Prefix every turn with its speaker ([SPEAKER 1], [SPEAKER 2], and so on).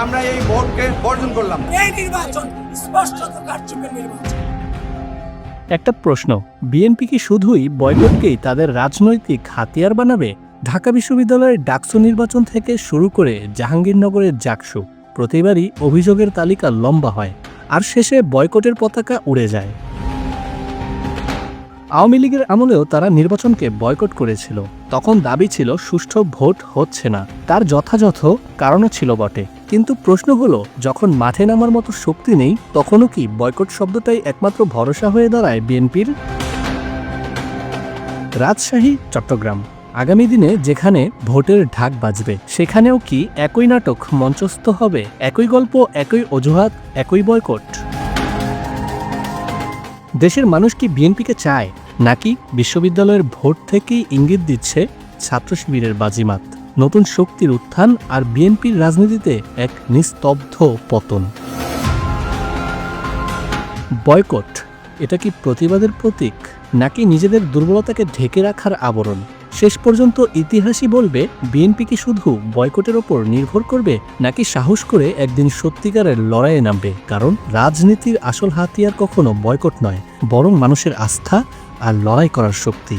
[SPEAKER 1] আমরা এই ভোটকে বর্জন করলাম।
[SPEAKER 2] এই নির্বাচন স্পষ্টত কারচুপের নির্বাচন।
[SPEAKER 3] একটা প্রশ্ন বিএনপি কি শুধুই বয়কটকেই তাদের রাজনৈতিক হাতিয়ার বানাবে? ঢাকা বিশ্ববিদ্যালয়ের ডাকসু নির্বাচন থেকে শুরু করে জাহাঙ্গীরনগরের জাকসু প্রতিবারই অভিযোগের তালিকা লম্বা হয় আর শেষে বয়কটের পতাকা উড়ে যায়। আওয়ামী লীগের আমলেও তারা নির্বাচনকে বয়কট করেছিল তখন দাবি ছিল সুষ্ঠু ভোট হচ্ছে না তার যথাযথ কারণও ছিল বটে। কিন্তু প্রশ্ন হলো, যখন মাঠে নামার মতো শক্তি নেই, তখনও কি বয়কট শব্দটাই একমাত্র ভরসা হয়ে দাঁড়ায় বিএনপির? রাজশাহী, চট্টগ্রাম। আগামী দিনে যেখানে ভোটের ঢাক বাজবে, সেখানেও কি একই নাটক মঞ্চস্থ হবে? একই গল্প, একই অজুহাত, একই বয়কট? দেশের মানুষ কি বিএনপিকে চায়, নাকি বিশ্ববিদ্যালয়ের ভোট থেকেই ইঙ্গিত দিচ্ছে ছাত্র শিবিরের বাজিমাত? নতুন শক্তির উত্থান আর বিএনপির রাজনীতিতে এক নিস্তব্ধ পতন। বয়কট, এটা কি প্রতিবাদের প্রতীক, নাকি নিজেদের দুর্বলতাকে ঢেকে রাখার আবরণ? শেষ পর্যন্ত ইতিহাসই বলবে, বিএনপি কি শুধু বয়কটের ওপর নির্ভর করবে, নাকি সাহস করে একদিন সত্যিকারের লড়াইয়ে নামবে? কারণ রাজনীতির আসল হাতিয়ার কখনো বয়কট নয়, বরং মানুষের আস্থা আর লড়াই করার শক্তি।